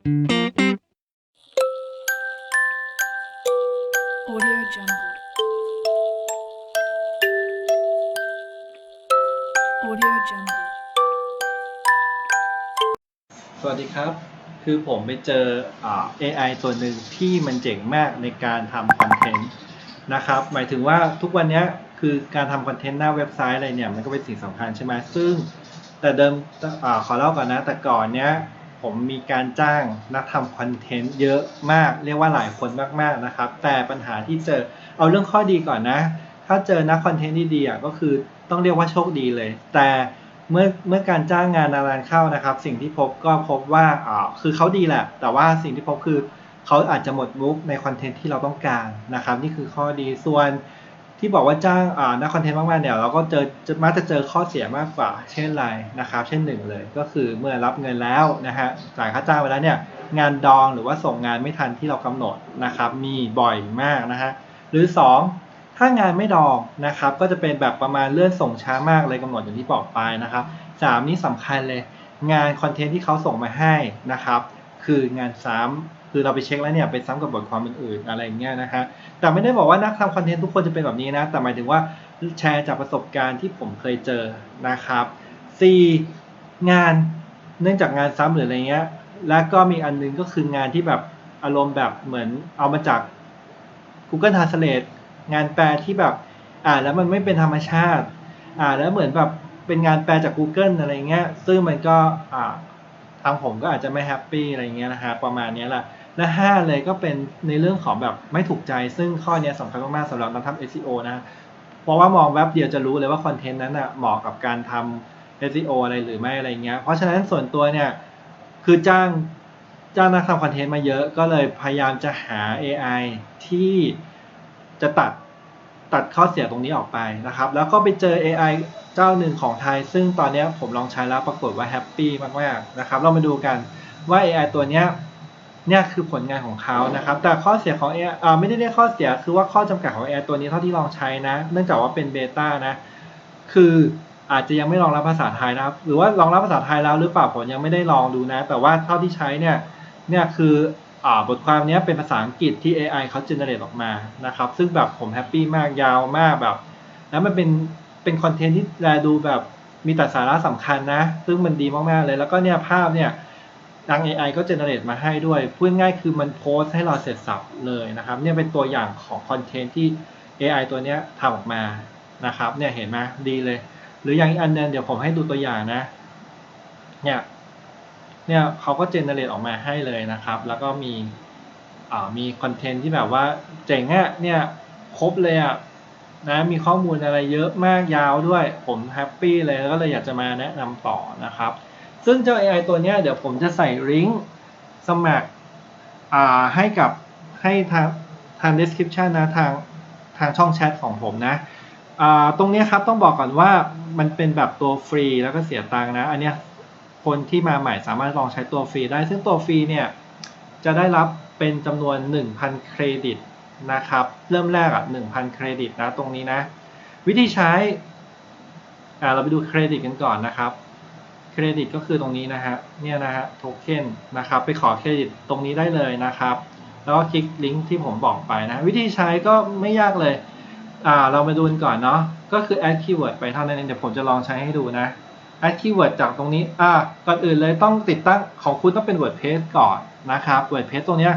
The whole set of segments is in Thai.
Audio Jungle. Audio Jungle. สวัสดีครับ คือผมไปเจออ่า AI ตัวหนึ่งที่มันเจ๋งมากในการทำคอนเทนต์นะครับ หมายถึงว่าทุกวันนี้คือการทำคอนเทนต์หน้าเว็บไซต์อะไรเนี่ย มันก็เป็นสิ่งสำคัญใช่ไหมซึ่ง แต่เดิมอาขอเล่าก่อนนะ แต่ก่อนเนี้ย ผมมีการจ้างนักทำคอนเทนต์เยอะมาก เรียกว่าหลายคนมากๆนะครับ แต่ปัญหาที่เจอเอาเรื่องข้อดีก่อนนะ ถ้าเจอนักคอนเทนต์ที่ดีอะก็คือต้องเรียกว่าโชคดีเลย แต่เมื่อเมื่อการจ้างงานนานๆเข้านะครับ สิ่งที่พบก็พบว่าอ่าคือเขาดีแหละ แต่ว่าสิ่งที่พบคือเขาอาจจะหมดมุกในคอนเทนต์ที่เราต้องการนะครับ นี่คือข้อดีส่วน ที่บอกว่าจ้างนักคอนเทนต์มากๆเนี่ยเราก็เจอจมักจะเจอข้อเสียมากกว่า เช่นไรนะครับ เช่นหนึ่งเลยก็คือเมื่อรับเงินแล้วนะฮะจ่ายค่าจ้างไปแล้วเนี่ยงานดองหรือว่าส่งงานไม่ทันที่เรากำหนดนะครับมีบ่อยมากนะฮะหรือสองถ้างานไม่ดองนะครับก็จะเป็นแบบประมาณเลื่อนส่งช้ามากเลยกำหนดอย่างที่บอกไปนะครับสามนี่สำคัญเลยงานคอนเทนต์ที่เขาส่งมาให้นะครับคืองานซ้ำ คือเราไปเช็คแล้วเนี่ยไปซ้ำกับบทความอื่นๆอะไรอย่างเงี้ยนะฮะแต่ไม่ได้บอกว่านักทำคอนเทนต์ทุกคนจะเป็นแบบนี้นะ แต่หมายถึงว่าแชร์จากประสบการณ์ที่ผมเคยเจอนะครับ 4. งานเนื่องจากงานซ้ำหรืออะไรเงี้ย แล้วก็มีอันนึงก็คืองานที่แบบอารมณ์แบบเหมือนเอามาจาก Google Translate งานแปลที่แบบอ่านแล้วมันไม่เป็นธรรมชาติ อ่านแล้วเหมือนแบบเป็นงานแปลจาก Google อะไรเงี้ย ซึ่งมันก็อ่าทางผมก็อาจจะไม่แฮปปี้อะไรเงี้ยนะฮะประมาณนี้แหละ และ 5 เลยก็เป็นในเรื่องของแบบไม่ถูกใจ ซึ่งข้อนี้สำคัญมากๆสำหรับนักทำ SEO นะ เพราะว่ามองแว็บเดียวจะรู้เลยว่าคอนเทนต์นั้นอะเหมาะกับการทำ SEO อะไรหรือไม่อะไรเงี้ย เพราะฉะนั้นส่วนตัวเนี่ย คือจ้างจ้างนักทำคอนเทนต์มาเยอะ ก็เลยพยายามจะหา AI ที่จะตัดตัดข้อเสียตรงนี้ออกไปนะครับ แล้วก็ไปเจอ AI เจ้าหนึ่งของไทย ซึ่งตอนนี้ผมลองใช้แล้วปรากฏว่าแฮปปี้มากๆนะครับ เรามาดูกันว่า AI ตัวเนี้ย เนี่ยคือผลงานของเขานะครับ แต่ข้อเสียของ AI อ่าไม่ได้เรียกข้อเสียคือว่าข้อจำกัดของ AI ตัวนี้เท่าที่ลองใช้นะ เนื่องจากว่าเป็นเบต้านะ คืออาจจะยังไม่รองรับภาษาไทยนะครับ หรือว่ารองรับภาษาไทยแล้วหรือเปล่าผมยังไม่ได้ลองดูนะ แต่ว่าเท่าที่ใช้เนี่ย เนี่ยคืออ่าบทความนี้เป็นภาษาอังกฤษที่ AI เขา generate ออกมานะครับ ซึ่งแบบผมแฮปปี้มากยาวมากแบบ แล้วมันเป็นเป็นคอนเทนต์ที่แลดูแบบมีแต่สาระสำคัญนะ ซึ่งมันดีมากๆเลย แล้วก็เนี่ยภาพเนี่ย ทาง AI ก็ generate มาให้ด้วย พูดง่ายคือมันโพสให้เราเสร็จสับเลยนะครับ เนี่ยเป็นตัวอย่างของคอนเทนต์ที่ AI ตัวเนี้ยทำออกมานะครับ เนี่ยเห็นไหมดีเลย หรืออย่างอีกอันนึงเดี๋ยวผมให้ดูตัวอย่างนะ เนี่ย เนี่ยเขาก็เจเนเรตออกมาให้เลยนะครับ แล้วก็มีอ่ามีคอนเทนต์ที่แบบว่าเจ๋งอะเนี่ยครบเลยอะนะมีข้อมูลอะไรเยอะมากยาวด้วย ผมแฮปปี้เลยแล้วก็เลยอยากจะมาแนะนำต่อนะครับ ซึ่งเจ้า AI ตัวนี้เดี๋ยวผมจะใส่ลิงก์สมัครให้กับให้ทางทาง description นะทางทางช่องแชทของผมนะตรงนี้ครับต้องบอกก่อนว่ามันเป็นแบบตัวฟรีแล้วก็เสียตังค์นะ อันเนี้ยคนที่มาใหม่สามารถลองใช้ตัวฟรีได้ ซึ่งตัวฟรีเนี่ยจะได้รับเป็นจำนวน 1,000 เครดิตนะครับ เริ่มแรกอะ 1,000 เครดิตนะตรงนี้นะ วิธีใช้เราไปดูเครดิตกันก่อนนะครับ เครดิตก็คือตรงนี้นะฮะเนี่ยนะฮะโทเค็นนะครับไปขอเครดิตตรงนี้ได้เลยนะครับ แล้วก็คลิกลิงก์ที่ผมบอกไปนะวิธีใช้ก็ไม่ยากเลยอ่าเรามาดูกันก่อนเนาะก็คือ add keyword ไปเท่านั้นเองเดี๋ยวผมจะลองใช้ให้ดูนะ add keyword จากตรงนี้อ่าก่อนอื่นเลยต้องติดตั้งของคุณต้องเป็น WordPress ก่อนนะครับ WordPress ตรงเนี้ย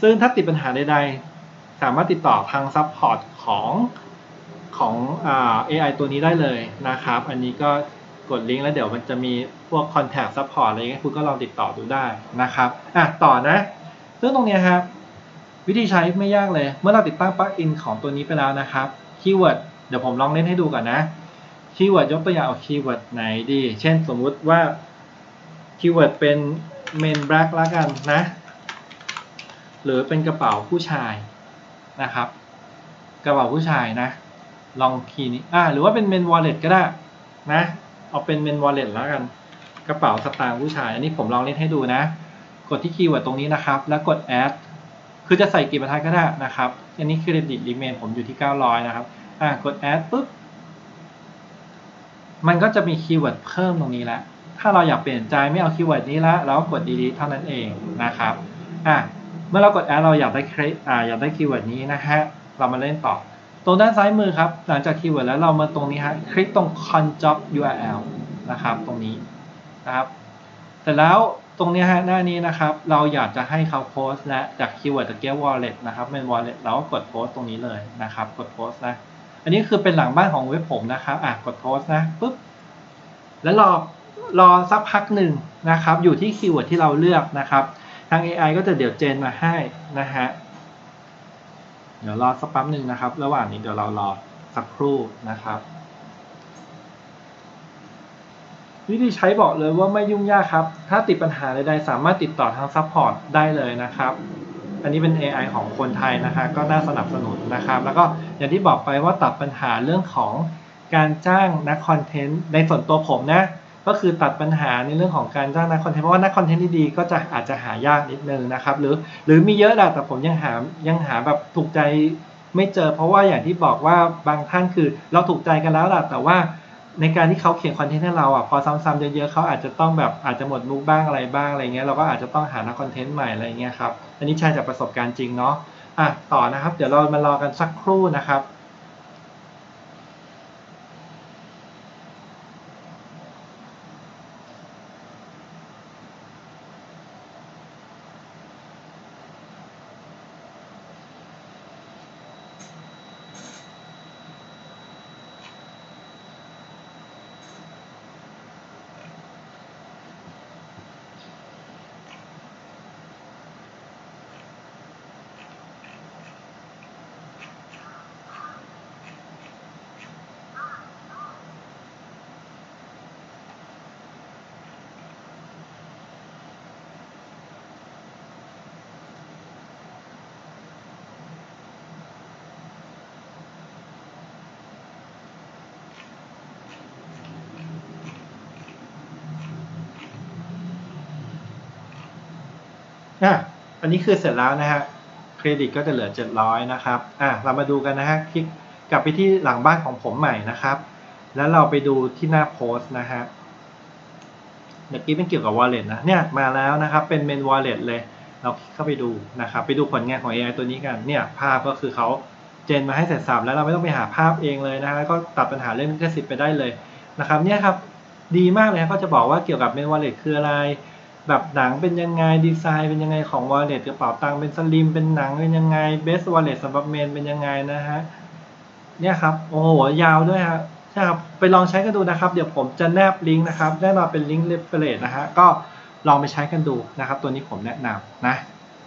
ซึ่งถ้าติดปัญหาใดๆ สามารถติดต่อทาง support ของของอ AI ตัวนี้ได้เลยนะครับ อันนี้ก็ กดลิงก์แล้วเดี๋ยวมันจะมีพวก contact support อะไรเงี้ยคุณก็ลองติดต่อดูได้นะครับอะต่อนะซึ่งตรงเนี้ยครับวิธีใช้ไม่ยากเลย เมื่อเราติดตั้งปลั๊กอินของตัวนี้ไปแล้วนะครับคีย์เวิร์ดเดี๋ยวผมลองเล่นให้ดูก่อนนะคีย์เวิร์ดยกตัวอย่างเอาคีย์เวิร์ดไหนดี เช่นสมมุติว่าคีย์เวิร์ดเป็น main black ล้วกันนะ หรือเป็นกระเป๋าผู้ชายนะครับ กระเป๋าผู้ชายนะ ลองคีย์นี้อ่าหรือว่าเป็น main wallet ก็ได้นะ เอาเป็น main wallet แล้วกัน กระเป๋าสตางค์ผู้ชาย อันนี้ผมลองเล่นให้ดูนะ กดที่คีย์เวิร์ดตรงนี้นะครับ แล้วกด add คือจะใส่กี่บรรทัดก็ได้นะครับ อันนี้คือ credit limit ผมอยู่ที่ 900 นะครับ อะกด add ปุ๊บ มันก็จะมีคีย์เวิร์ดเพิ่มตรงนี้แล้ว ถ้าเราอยากเปลี่ยนใจไม่เอาคีย์เวิร์ดนี้ละเราก็กด delete เท่านั้นเองนะครับ อะเมื่อเรากด add เราอยากได้อ่าอยากได้คีย์เวิร์ดนี้นะฮะ เรามาเล่นต่อ ตรงด้านซ้ายมือครับ หลังจากคีย์เวิร์ดแล้วเรามาตรงนี้ฮะคลิกตรง conjob url นะครับ ตรงนี้นะครับเสร็จแล้วตรงนี้ฮะหน้านี้นะครับ เราอยากจะให้เขาโพสต์และจากคีย์เวิร์ดตะเกียบ wallet นะครับเป็น wallet เราก็กดโพสต์ตรงนี้เลยนะครับ กดโพสต์นะ อันนี้คือเป็นหลังบ้านของเว็บผมนะครับอะกดโพสต์นะปุ๊บแล้วรอรอสักพักหนึ่งนะครับ อยู่ที่คีย์เวิร์ดที่เราเลือกนะครับ ทาง AI ก็จะเดี๋ยวเจนมาให้นะฮะ เดี๋ยวรอสักแป๊บหนึ่งนะครับ ระหว่างนี้เดี๋ยวเรารอสักครู่นะครับ วิธีใช้บอกเลยว่าไม่ยุ่งยากครับ ถ้าติดปัญหาใดๆสามารถติดต่อทางซัพพอร์ตได้เลยนะครับ อันนี้เป็น AI ของคนไทยนะคะก็น่าสนับสนุนนะครับ แล้วก็อย่างที่บอกไปว่าตัดปัญหาเรื่องของการจ้างนักคอนเทนต์ในส่วนตัวผมนะ ก็คือตัดปัญหาในเรื่องของการจ้างนักคอนเทนต์เพราะว่านักคอนเทนต์ดีๆก็จะอาจจะหายากนิดนึงนะครับ หรือหรือมีเยอะแหละแต่ผมยังหายังหาแบบถูกใจไม่เจอ เพราะว่าอย่างที่บอกว่าบางท่านคือเราถูกใจกันแล้วแหละแต่ว่าในการที่เขาเขียนคอนเทนต์ให้เราอะพอซ้ำๆเยอะๆเขาอาจจะต้องแบบอาจจะหมดมุกบ้างอะไรบ้างอะไรเงี้ยเราก็อาจจะต้องหานักคอนเทนต์ใหม่อะไรเงี้ยครับอันนี้ใช่จากประสบการณ์จริงเนาะอะต่อนะครับ เดี๋ยวเรามารอกันสักครู่นะครับ อะอันนี้คือเสร็จแล้วนะฮะเครดิตก็จะเหลือ 700 นะครับอะเรามาดูกันนะฮะคลิกกลับไปที่หลังบ้านของผมใหม่นะครับ แล้วเราไปดูที่หน้าโพสต์นะฮะเมื่อกี้เป็นเกี่ยวกับ wallet นะเนี่ยมาแล้วนะครับเป็น main wallet เลย เราคลิกเข้าไปดูนะครับ ไปดูผลงานของ AI ตัวนี้กันเนี่ยภาพก็คือเขาเจนมาให้เสร็จสับแล้วเราไม่ต้องไปหาภาพเองเลยนะฮะแล้วก็ตัดปัญหาเรื่องลิขสิทธิ์ไปได้เลยนะครับเนี่ยครับดีมากเลยครับก็จะบอกว่าเกี่ยวกับ main wallet คืออะไร แบบหนังเป็นยังไงดีไซน์เป็นยังไงของ wallet กระเป๋าตังค์เป็นสลิมเป็นหนังเป็นยังไง best wallet สำหรับเมนเป็นยังไงนะฮะเนี่ยครับโอ้โหยาวด้วยฮะใช่ครับไปลองใช้กันดูนะครับ เดี๋ยวผมจะแนบลิงก์นะครับแน่นอนเป็นลิงก์ reference นะฮะก็ลองไปใช้กันดูนะครับ ตัวนี้ผมแนะนำนะ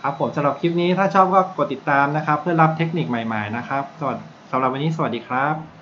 ครับผมสำหรับคลิปนี้ถ้าชอบก็กดติดตามนะครับ เพื่อรับเทคนิคใหม่ๆนะครับสวัสดีสำหรับวันนี้สวัสดีครับ